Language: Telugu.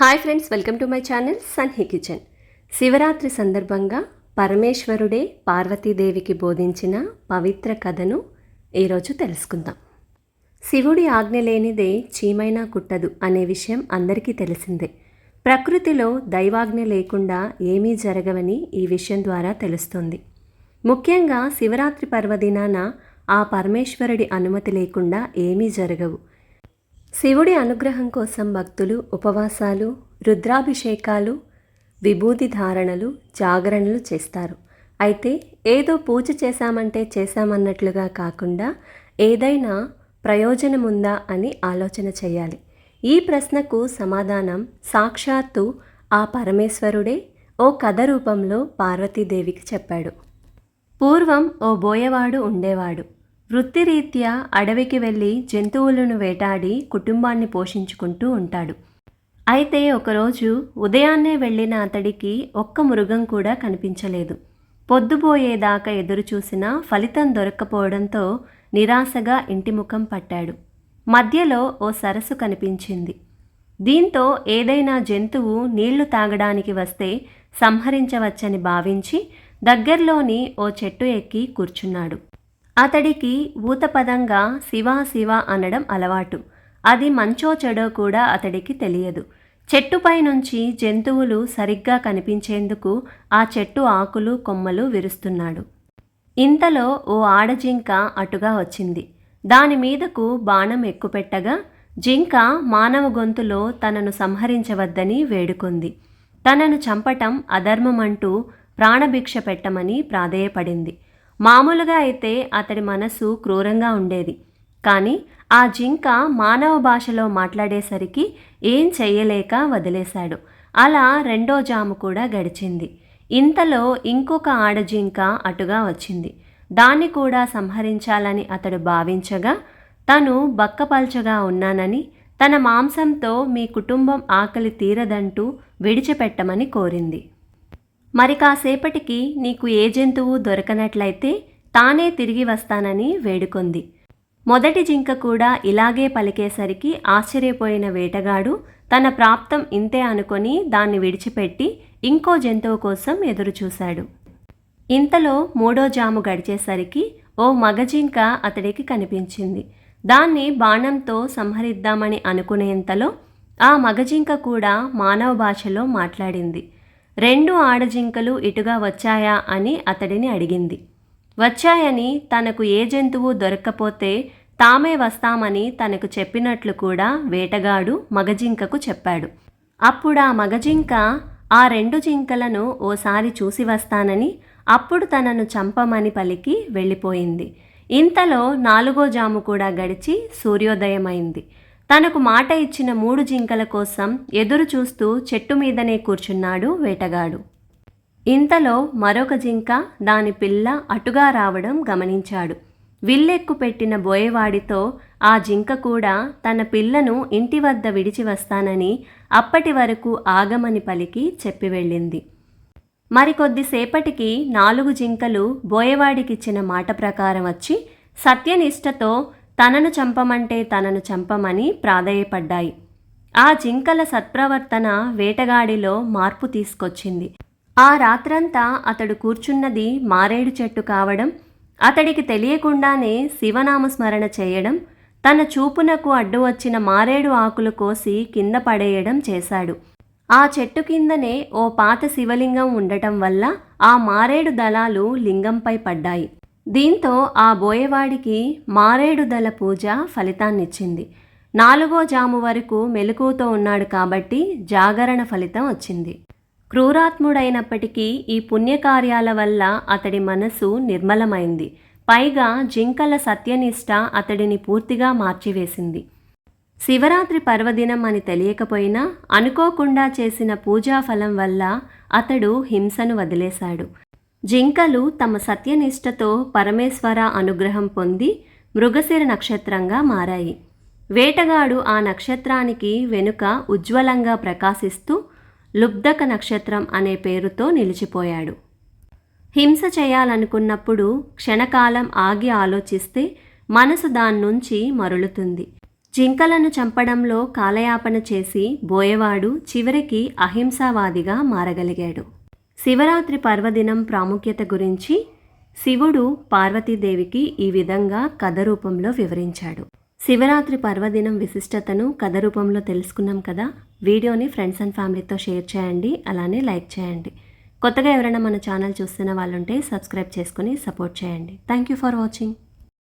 Hi friends welcome to my channel Sanhi kitchen. Shivaratri సందర్భంగా పరమేశ్వరుడే పార్వతీదేవికి బోధించిన పవిత్ర కథను ఈరోజు తెలుసుకుందాం. శివుడి ఆజ్ఞ లేనిదే చీమైనా కుట్టదు అనే విషయం అందరికీ తెలిసిందే. ప్రకృతిలో దైవాజ్ఞ లేకుండా ఏమీ జరగవని ఈ విషయం ద్వారా తెలుస్తుంది. ముఖ్యంగా శివరాత్రి పర్వదినాన ఆ పరమేశ్వరుడి అనుమతి లేకుండా ఏమీ జరగవు. శివుడి అనుగ్రహం కోసం భక్తులు ఉపవాసాలు రుద్రాభిషేకాలు విభూతి ధారణలు జాగరణలు చేస్తారు. అయితే ఏదో పూజ చేశామంటే చేశామన్నట్లుగా కాకుండా ఏదైనా ప్రయోజనం ఉందా అని ఆలోచన చేయాలి. ఈ ప్రశ్నకు సమాధానం సాక్షాత్తు ఆ పరమేశ్వరుడే ఓ కథ రూపంలో పార్వతీదేవికి చెప్పాడు. పూర్వం ఓ బోయవాడు ఉండేవాడు. వృత్తిరీత్యా అడవికి వెళ్ళి జంతువులను వేటాడి కుటుంబాన్ని పోషించుకుంటూ ఉంటాడు. అయితే ఒకరోజు ఉదయాన్నే వెళ్ళిన అతడికి ఒక్క మృగం కూడా కనిపించలేదు. పొద్దుపోయేదాకా ఎదురుచూసినా ఫలితం దొరక్కపోవడంతో నిరాశగా ఇంటి ముఖం పట్టాడు. మధ్యలో ఓ సరస్సు కనిపించింది. దీంతో ఏదైనా జంతువు నీళ్ళు తాగడానికి వస్తే సంహరించవచ్చని భావించి దగ్గర్లోని ఓ చెట్టు ఎక్కి కూర్చున్నాడు. అతడికి ఊతపదంగా శివ శివ అనడం అలవాటు. అది మంచో చెడో కూడా అతడికి తెలియదు. చెట్టుపై నుంచి జంతువులు సరిగ్గా కనిపించేందుకు ఆ చెట్టు ఆకులు కొమ్మలు విరుస్తున్నాడు. ఇంతలో ఓ ఆడజింక అటుగా వచ్చింది. దాని మీదకు బాణం ఎక్కుపెట్టగా జింక మానవ గొంతులో తనను సంహరించవద్దని వేడుకుంది. తనను చంపటం అధర్మమంటూ ప్రాణభిక్ష పెట్టమని ప్రాధేయపడింది. మామూలుగా అయితే అతడి మనసు క్రూరంగా ఉండేది. కానీ ఆ జింక మానవ భాషలో మాట్లాడేసరికి ఏం చెయ్యలేక వదిలేశాడు. అలా రెండో జాము కూడా గడిచింది. ఇంతలో ఇంకొక ఆడజింక అటుగా వచ్చింది. దాన్ని కూడా సంహరించాలని అతడు భావించగా తను బక్కపల్చగా ఉన్నానని తన మాంసంతో మీ కుటుంబం ఆకలి తీరదంటూ విడిచిపెట్టమని కోరింది. మరి కాసేపటికి నీకు ఏ జంతువు దొరకనట్లయితే తానే తిరిగి వస్తానని వేడుకొంది. మొదటి జింక కూడా ఇలాగే పలికేసరికి ఆశ్చర్యపోయిన వేటగాడు తన ప్రాప్తం ఇంతే అనుకొని దాన్ని విడిచిపెట్టి ఇంకో జంతువు కోసం ఎదురుచూశాడు. ఇంతలో మూడో జాము గడిచేసరికి ఓ మగజింక అతడికి కనిపించింది. దాన్ని బాణంతో సంహరిద్దామని అనుకునేంతలో ఆ మగజింక కూడా మానవ భాషలో మాట్లాడింది. రెండు ఆడజింకలు ఇటుగా వచ్చాయా అని అతడిని అడిగింది. వచ్చాయని తనకు ఏ జంతువు దొరక్కపోతే తామే వస్తామని తనకు చెప్పినట్లు కూడా వేటగాడు మగజింకకు చెప్పాడు. అప్పుడు ఆ మగజింక ఆ రెండు జింకలను ఓసారి చూసి వస్తానని అప్పుడు తనను చంపమని పలికి వెళ్ళిపోయింది. ఇంతలో నాలుగో జాము కూడా గడిచి సూర్యోదయమైంది. తనకు మాట ఇచ్చిన మూడు జింకల కోసం ఎదురు చూస్తూ చెట్టు మీదనే కూర్చున్నాడు వేటగాడు. ఇంతలో మరొక జింక దాని పిల్ల అటుగా రావడం గమనించాడు. విల్లెక్కు పెట్టిన బోయవాడితో ఆ జింక కూడా తన పిల్లను ఇంటి వద్ద విడిచి వస్తానని అప్పటి వరకు ఆగమని పలికి చెప్పి వెళ్ళింది. మరికొద్దిసేపటికి నాలుగు జింకలు బోయవాడికిచ్చిన మాట ప్రకారం వచ్చి సత్యనిష్టతో తనను చంపమంటే తనను చంపమని ప్రాధేయపడ్డాయి. ఆ జింకల సత్ప్రవర్తన వేటగాడిలో మార్పు తీసుకొచ్చింది. ఆ రాత్రంతా అతడు కూర్చున్నది మారేడు చెట్టు కావడం అతడికి తెలియకుండానే శివనామస్మరణ చేయడం తన చూపునకు అడ్డు వచ్చిన మారేడు ఆకులు కోసి కింద పడేయడం చేశాడు. ఆ చెట్టు కిందనే ఓ పాత శివలింగం ఉండటం వల్ల ఆ మారేడు దళాలు లింగంపై పడ్డాయి. దీంతో ఆ బోయవాడికి మారేడు దళ పూజ ఫలితాన్నిచ్చింది. నాలుగో జాము వరకు మెలకువతో ఉన్నాడు కాబట్టి జాగరణ ఫలితం వచ్చింది. క్రూరాత్ముడైనప్పటికీ ఈ పుణ్యకార్యాల వల్ల అతడి మనసు నిర్మలమైంది. పైగా జింకల సత్యనిష్ట అతడిని పూర్తిగా మార్చివేసింది. శివరాత్రి పర్వదినం అని తెలియకపోయినా అనుకోకుండా చేసిన పూజా ఫలం వల్ల అతడు హింసను వదిలేశాడు. జింకలు తమ సత్యనిష్టతో పరమేశ్వర అనుగ్రహం పొంది మృగశిర నక్షత్రంగా మారాయి. వేటగాడు ఆ నక్షత్రానికి వెనుక ఉజ్వలంగా ప్రకాశిస్తూ లుబ్ధక నక్షత్రం అనే పేరుతో నిలిచిపోయాడు. హింస చేయాలనుకున్నప్పుడు క్షణకాలం ఆగి ఆలోచిస్తే మనసు దాన్నుంచి మరులుతుంది. జింకలను చంపడంలో కాలయాపన చేసి బోయవాడు చివరికి అహింసావాదిగా మారగలిగాడు. శివరాత్రి పర్వదినం ప్రాముఖ్యత గురించి శివుడు పార్వతీదేవికి ఈ విధంగా కథ రూపంలో వివరించాడు. శివరాత్రి పర్వదినం విశిష్టతను కథ రూపంలో తెలుసుకున్నాం కదా? వీడియోని ఫ్రెండ్స్ అండ్ ఫ్యామిలీతో షేర్ చేయండి అలానే లైక్ చేయండి. కొత్తగా ఎవరైనా మన ఛానల్ చూస్తున్న వాళ్ళుంటే సబ్స్క్రైబ్ చేసుకుని సపోర్ట్ చేయండి. Thank you for watching.